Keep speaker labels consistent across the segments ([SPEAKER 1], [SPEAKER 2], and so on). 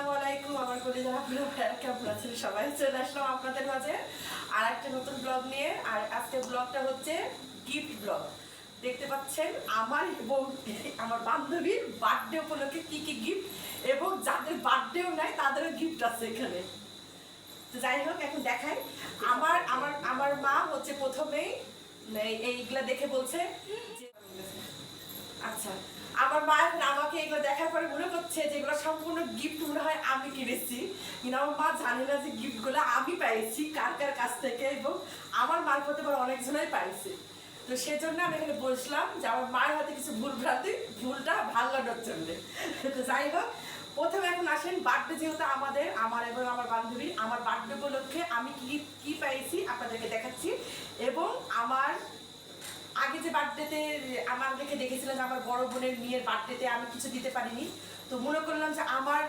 [SPEAKER 1] আসসালামু ব্লগটা হচ্ছে গিফট ব্লগ দেখতে পাচ্ছেন, আমার এবং আমার বান্ধবীর বার্থডে উপলক্ষে কি কি গিফট এবং যাদের বার্থডেও নাই, তাদেরও গিফট আছে এখানে। যাই হোক, এখন দেখাই। আমার আমার আমার মা হচ্ছে প্রথমেই এইগুলা দেখে বলছে আচ্ছা আমার মা এখন আমাকে এগুলো দেখার পরে মনে করছে যে এগুলো সম্পূর্ণ গিফট মনে হয় আমি কিনেছি। কিন্তু আমার মা জানে না যে গিফটগুলো আমি পাইছি, কার কার কাছ থেকে, এবং আমার মারফতে আবার অনেকজনাই পাইছে। তো সেজন্য আমি এখানে বলছিলাম যে আমার মায়ের হাতে কিছু ভুল ভ্রান্তি, ভুলটা ভালো লাগার জন্য। তো যাই হোক, প্রথমে এখন আসেন, বার্থডে যেহেতু আমাদের, আমার এবং আমার বান্ধবী, আমার বার্থডে উপলক্ষে আমি কি কি পাইছি আপনাদেরকে দেখাচ্ছি। এবং আমার আগে যে বার্থডেতে আমার দেখে দেখেছিলাম যে আমার বড় বোনের মেয়ের বার্থডেতে আমি কিছু দিতে পারিনি। তো মনে করলাম যে আমার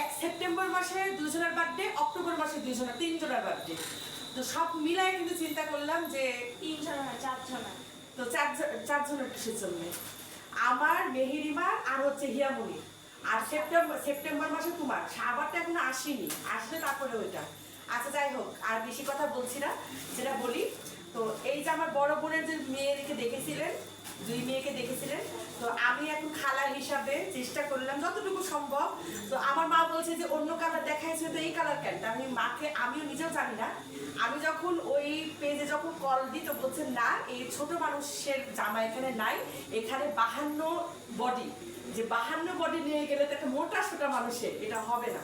[SPEAKER 1] এক সেপ্টেম্বর মাসে দুজনের বার্থডে অক্টোবর মাসে দুজনের তিনজনের বার্থডে। তো সব মিলাই কিন্তু চিন্তা করলাম যে
[SPEAKER 2] তিনজন না চারজন না
[SPEAKER 1] তো চার চারজনের কিসের জন্য? আমার মেহেরিমা আর হচ্ছে হিয়ামণি। আর সেপ্টেম্বর সেপ্টেম্বর মাসে তোমার সাবারটা এখনও আসেনি। আসলে তারপরে ওইটা। আচ্ছা যাই হোক আর বেশি কথা বলছি না। সেটা বলি এই যে আমার বড় বোনের যে মেয়েকে দেখেছিলেন, দুই মেয়েকে দেখেছিলেন, তো আমি এখন খালা হিসাবে চেষ্টা করলাম যতটুকু সম্ভব। তো আমার মা বলছে যে, অন্য কালার দেখাইছে তো এই কালার কেন? আমি মাকে, আমিও নিজেও জানি না। আমি যখন ওই পেজে যখন কল দিই, তো বলছে, না, এই ছোট মানুষের জামা এখানে নাই, এখানে বাহান্ন বডি যে বাহান্ন বডি নিয়ে গেলে তো একটা মোটা সোটা মানুষের, এটা হবে না।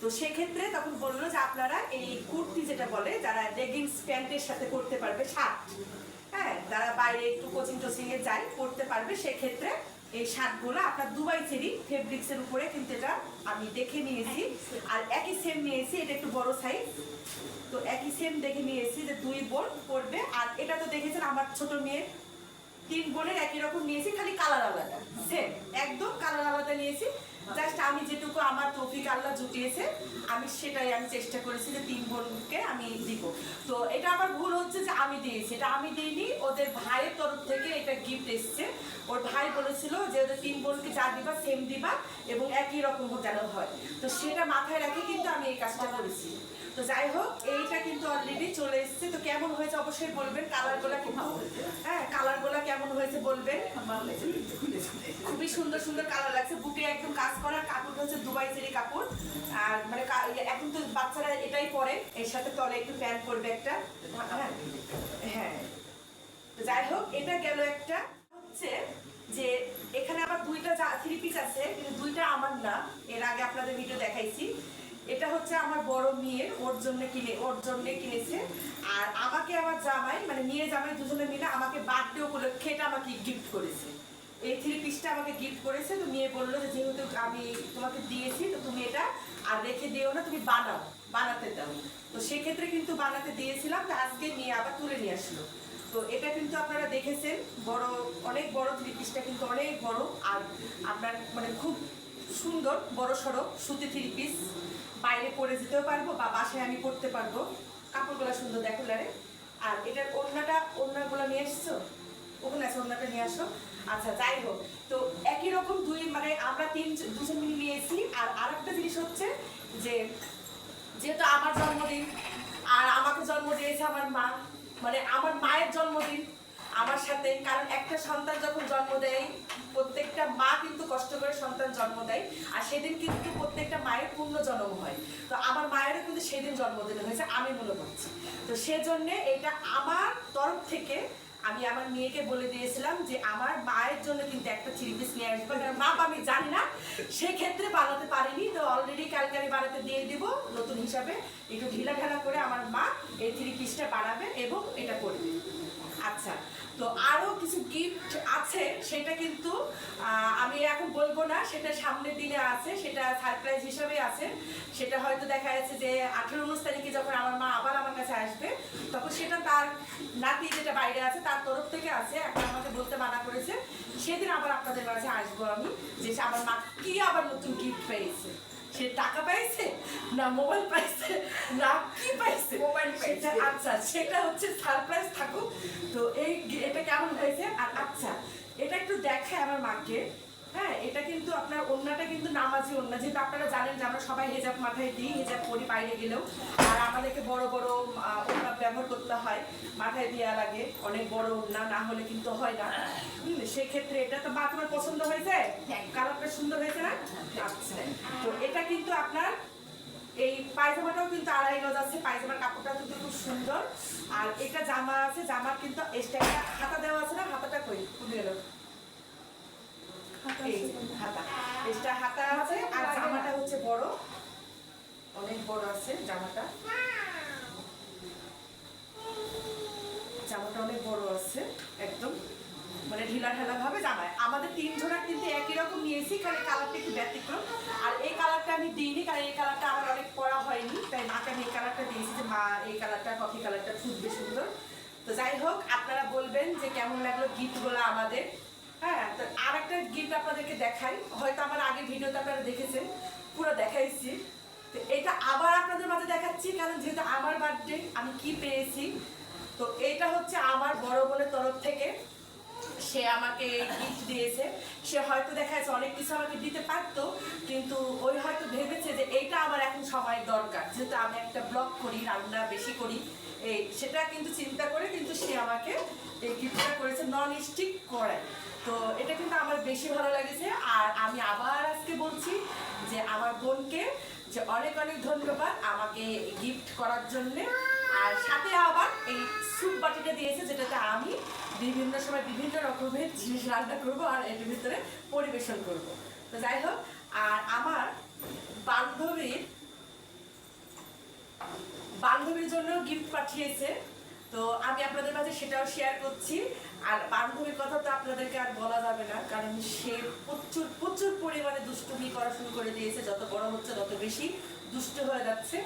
[SPEAKER 1] তো সেক্ষেত্রে তখন বলল যে আপনারা এই কুর্তি যেটা বলে যারা লেগিংস প্যান্টের সাথে করতে পারবে শার্ট হ্যাঁ যারা বাইরে একটু কোচিং টোচিং এ যায় করতে পারবে সেক্ষেত্রে এই শার্টগুলো আপনার দুবাই চেরি ফেব্রিক্সের উপরে কিন্তু এটা আমি দেখে নিয়েছি। আর একই সেম নিয়েছি এটা একটু বড় সাইজ তো একই সেম দেখে নিয়েছি যে দুই বোন পড়বে। আর এটা তো দেখেছেন আমার ছোট মেয়ের তিন বোনের একই রকম নিয়েছি খালি কালার আলাদা। সেম একদম আলাদা নিয়েছি। জাস্ট আমি যেটুকু আমার তৌফিক আল্লাহ জুটিয়েছে, আমি সেটাই আমি চেষ্টা করেছি যে তিন বোনকে আমি দিব। তো এটা আমার ভুল হচ্ছে যে আমি দিয়েছি। এটা আমি দিইনি, ওদের ভাইয়ের তরফ থেকে এটা গিফট এসছে। ওর ভাই বলেছিল যে ওদের তিন বোনকে যা দিবা সেম দিবা এবং একই রকম যেন হয়। তো সেটা মাথায় রেখে কিন্তু আমি এই কাজটা করেছি। তো যাই হোক এইটা কিন্তু অলরেডি চলে এসেছে। তো কেমন হয়েছে অবশ্যই বলবেন কালারগুলা কিন্তু হ্যাঁ কালারগুলা কেমন হয়েছে বলবেন। খুবই সুন্দর সুন্দর কালার লাগছে। বুকে একদম কাজ করার কাপড়টা হচ্ছে দুবাই চেরি কাপড়। আর মানে এখন তো বাচ্চারা এটাই পরে। এর সাথে তলে একটু প্যান্ট করবে একটা। হ্যাঁ হ্যাঁ। যাই হোক এটা গেল একটা। হচ্ছে যে এখানে আবার দুইটা থ্রি পিস আছে কিন্তু দুইটা আমার না। এর আগে আপনাদের ভিডিও দেখাইছি। এটা হচ্ছে আমার বড় মেয়ের, ওর জন্য কিনে, ওর জন্য কিনেছে। আর আমাকে আমার জামাই মানে মেয়ে জামাই দুজনে মিলে আমাকে বার্থডে উপলক্ষে এটা আমাকে গিফট করেছে। এই থ্রি পিসটা আমাকে গিফট করেছে, তো মেয়ে বলল যে যেহেতু আমি তোমাকে দিয়েছি, তো তুমি এটা আর রেখে দিও না, তুমি বানাও, বানাতে দাও। তো সেক্ষেত্রে কিন্তু বানাতে দিয়েছিলাম, তো আজকে নিয়ে আবার তুলে নিয়ে আসলো। তো এটা কিন্তু আপনারা দেখেছেন, বড়, অনেক বড় থ্রি পিসটা কিন্তু অনেক বড়, আর আপনার মানে খুব সুন্দর, বড় সড়ো সুতি থ্রি পিস বাইরে পরে যেতেও পারব বা বাসায় আমি পরতে পারব। কাপড়গুলো সুন্দর দেখো লারে। আর এটার ওড়নাটা, ওড়নাগুলো নিয়ে এসছো? ওখানে আছে, ওড়নাটা নিয়ে আসো। আচ্ছা যাই হোক। তো একই রকম দুই মানে আমরা তিন, দুজন মিলে নিয়েছি আর আরেকটা জিনিস হচ্ছে যে, যেহেতু আমার জন্মদিন, আর আমাকে জন্ম দিয়েছে আমার মা মানে আমার মায়ের জন্মদিন আমার সাথে, কারণ একটা সন্তান যখন জন্ম দেয়, প্রত্যেকটা মা কিন্তু কষ্ট করে সন্তান জন্ম দেয়, আর সেদিন কিন্তু প্রত্যেকটা মায়ের পূর্ণ জন্ম হয়। তো আমার মায়েরও কিন্তু সেদিন জন্মদিন হয়েছে, আমি মনে করছি। তো সেজন্য এটা আমার তরফ থেকে আমি আমার মেয়েকে বলে দিয়েছিলাম যে আমার মায়ের জন্য কিন্তু একটা থ্রি পিস নিয়ে আসব, কারণ মা আমি জানি না, সেক্ষেত্রে বানাতে পারিনি, তো অলরেডি কালকে আমি বানাতে দিয়ে দিব, নতুন হিসাবে একটু ঢিলা ঢালা করে আমার মা এই থ্রি পিসটা বানাবে এবং এটা করবে। তো আরও কিছু গিফট আছে, সেটা কিন্তু আমি এখন বলব না, সেটা সামনের দিনে আছে, সেটা সারপ্রাইজ হিসাবে আছে। সেটা হয়তো দেখা যাচ্ছে যে আঠেরো, উনিশ তারিখে যখন আমার মা আবার আমার কাছে আসবে, তখন সেটা তার নাতি যেটা বাইরে আছে, তার তরফ থেকে আছে, এখন আমাকে বলতে মানা করেছে। সেদিন আবার আপনাদের কাছে আসব আমি, যে আমার মা কি আবার নতুন গিফট পেয়েছে। সে টাকা পাইছে না মোবাইল পাইছে না কি পাইছে? মোবাইল পাইছে। আচ্ছা সেটা হচ্ছে সারপ্রাইজ থাকুক তো এই এটা কেমন হয়েছে? আর আচ্ছা এটা একটু দেখায় আমার মাকে। হ্যাঁ এটা কিন্তু আপনার ওন্নাটা কিন্তু নামাজি ওন্না যেহেতু আপনারা জানেন যে আমরা সবাই হেজাব মাথায় দিই হেজাব পরি বাইরে গেলেও। আর আমাদেরকে বড় বড় আহ, ব্যবহার করতে হয় মাথায় দেওয়া লাগে অনেক বড় ওড়না না হলে কিন্তু হয় না। হুম, সেক্ষেত্রে এটা তো মা তোমার পছন্দ হয়েছে? কালারটা সুন্দর হয়েছে না আচ্ছা তো এটা কিন্তু আপনার এই পায়জামাটাও কিন্তু আড়াই গজ আছে পায়জামার কাপড়টা কিন্তু খুব সুন্দর। আর এটা জামা আছে জামার কিন্তু হাতা দেওয়া আছে না হাতাটা কই? কোন গেল হাতা এক্সট্রা হাতা আছে আর জামাটা হচ্ছে বড়। অনেক বড় আছে জামাটা অনেক বড় আছে একদম মানে ঢিলা ঢালা ভাবে জামায় আমাদের তিন জোড়া কিন্তু একই রকম নিয়েছি, কারণ কালারটা একটু ব্যতিক্রম। আর এই কালারটা আমি দিইনি, কারণ এই কালারটা আমার অনেক পরা হয়নি। তাই মাকে আমি এই কালারটা দিয়েছি যে, মা, এই কালারটা, কফি কালারটা খুবই সুন্দর। তো যাই হোক, আপনারা বলবেন যে, কেমন লাগল গিফটগুলো আমাদের? হ্যাঁ তো আর একটা গিফট আপনাদেরকে দেখাই। হয়তো আমার আগে ভিডিওতে আপনারা দেখেছেন, পুরো দেখাইছি। তো এটা আবার আপনাদের মাঝে দেখাচ্ছি, কারণ যেহেতু আমার বার্থডে আমি কি পেয়েছি? তো এটা হচ্ছে আমার বড় বোনের তরফ থেকে। সে আমাকে গিফট দিয়েছে। সে হয়তো দেখা যাচ্ছে অনেক কিছু আমাকে দিতে পারতো, কিন্তু ওই হয়তো ভেবেছে যে এইটা আমার এখন সময় দরকার। যেহেতু আমি একটা ব্লগ করি, রান্না বেশি করি, এই সেটা কিন্তু চিন্তা করে কিন্তু সে আমাকে এই গিফটটা করেছে নন স্টিক কড়াই তো এটা কিন্তু আমার বেশি ভালো লেগেছে। আর আমি আবার আজকে বলছি যে আমার বোনকে যে অনেক অনেক ধন্যবাদ আমাকে গিফট করার জন্য। আর সাথে আবার এই স্যুপ বাটিটা দিয়েছে, যেটাতে আমি বিভিন্ন সময় বিভিন্ন রকমের জিনিস রান্না করব আর এর ভিতরে পরিবেশন করব। তো যাই হোক, আর আমার বান্ধবীর বান্ধবীর জন্য গিফট পাঠিয়েছে। তো আমি আপনাদের মাঝে সেটাও শেয়ার করছি। আর বান্ধবীর কথা তো আপনাদেরকে আর বলা যাবে না, কারণ সে প্রচুর প্রচুর পরিমাণে দুষ্টুমি করা শুরু করে দিয়েছে। যত বড় হচ্ছে, তত বেশি দুষ্ট হয়ে যাচ্ছে।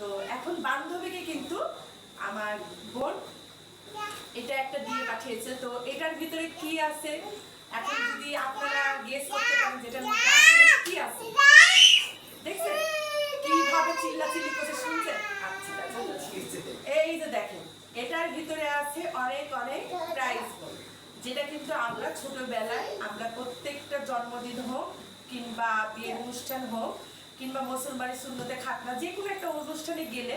[SPEAKER 1] তো এখন বান্ধবীকে কিন্তু আমার বোন এটা একটা দিয়ে পাঠিয়েছে। তো এটার ভিতরে কি আছে? এখন যদি আপনারা গেস করতে পারেন মধ্যে কি আছে? দেখছেন? কীভাবে চিল্লাচিল্লি শুনছেন? আচ্ছা এই যে দেখেন, এটার ভিতরে আছে অনেক অনেক প্রাইজ যেটা কিন্তু আমরা ছোটবেলায় আমরা প্রত্যেকটা জন্মদিন হোক কিংবা বিয়ের অনুষ্ঠান হোক কিংবা মুসলমানের সুন্দরতে খাতনা, যে কোনো একটা অনুষ্ঠানে গেলে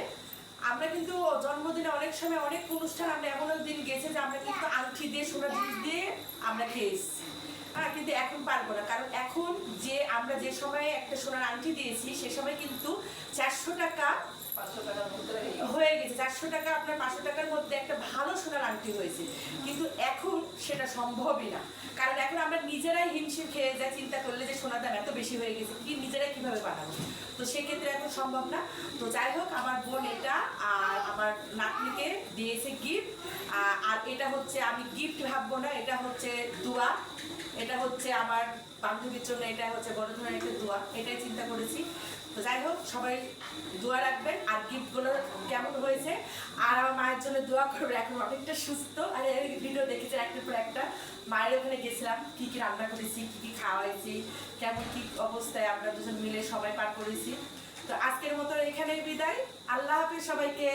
[SPEAKER 1] আমরা কিন্তু জন্মদিনে অনেক সময় অনেক অনুষ্ঠান আমরা এমন দিন গেছে যে আমরা কিন্তু আংটি দিয়ে, সোনা জিনিস দিয়ে আমরা খেয়ে এসেছি। হ্যাঁ কিন্তু এখন পারব না। কারণ এখন যে আমরা যে সময়ে একটা সোনার আংটি দিয়েছি, সে সময় কিন্তু চারশো টাকা হয়ে গেছে, চারশো টাকা, আপনার পাঁচশো টাকার মধ্যে একটা ভালো সোনার আংটি হয়েছে। কিন্তু এখন সেটা সম্ভবই না। কারণ এখন আমরা নিজেরাই হিমশিম খেয়ে যাই চিন্তা করলে যে সোনার দাম এত বেশি হয়ে গেছে, কি নিজেরাই কীভাবে বানাবো? তো সেক্ষেত্রে এখন সম্ভব না। তো যাই হোক, আমার বোন এটা আর আমার নাতনিকে দিয়েছে গিফট আর এটা হচ্ছে, আমি গিফট ভাববো না, এটা হচ্ছে দোয়া। এটা হচ্ছে আমার বান্ধবীর জন্য, এটা হচ্ছে বড় ধরনের একটা দোয়া। এটাই চিন্তা করেছি। তো যাই হোক, সবাই দোয়া রাখবেন। আর গিফটগুলো কেমন হয়েছে? আর আমার মায়ের জন্য দোয়া করবে এখন অনেকটা সুস্থ। আর ভিডিও দেখেছেন একটার পর একটা? মায়ের ওখানে গেছিলাম, কী কী রান্না করেছি, কী কি খাওয়াইছি, কেমন কী অবস্থায় আমরা দুজন মিলে সবাই পার করেছি। তো আজকের মতো এখানেই বিদায়। আল্লাহ হাফিজ সবাইকে।